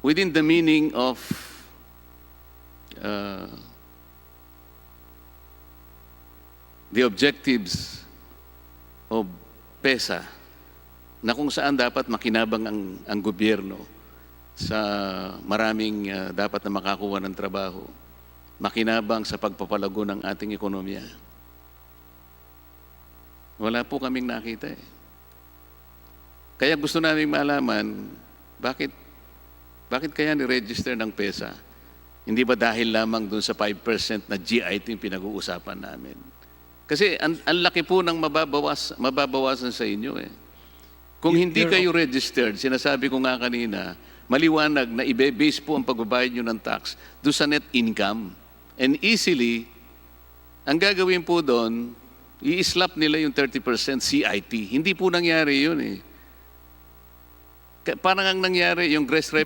within the meaning of uh, the objectives of PESA na kung saan dapat makinabang ang, ang gobyerno sa maraming uh, dapat na makakuha ng trabaho, makinabang sa pagpapalago ng ating ekonomiya. Wala po kaming nakita eh. Kaya gusto namin malaman, bakit, bakit kaya ni-register ng PESA? Hindi ba dahil lamang dun sa 5% na GIT yung pinag-uusapan namin? Kasi ang, ang laki po ng mababawas, mababawasan sa inyo eh. Kung hindi kayo registered, sinasabi ko nga kanina, maliwanag na ibe-base po ang pagbabayad nyo ng tax do sa net income. And easily, ang gagawin po doon, i-slap nila yung 30% CIT. Hindi po nangyari yun eh. Parang ang nangyari, yung gross, rep-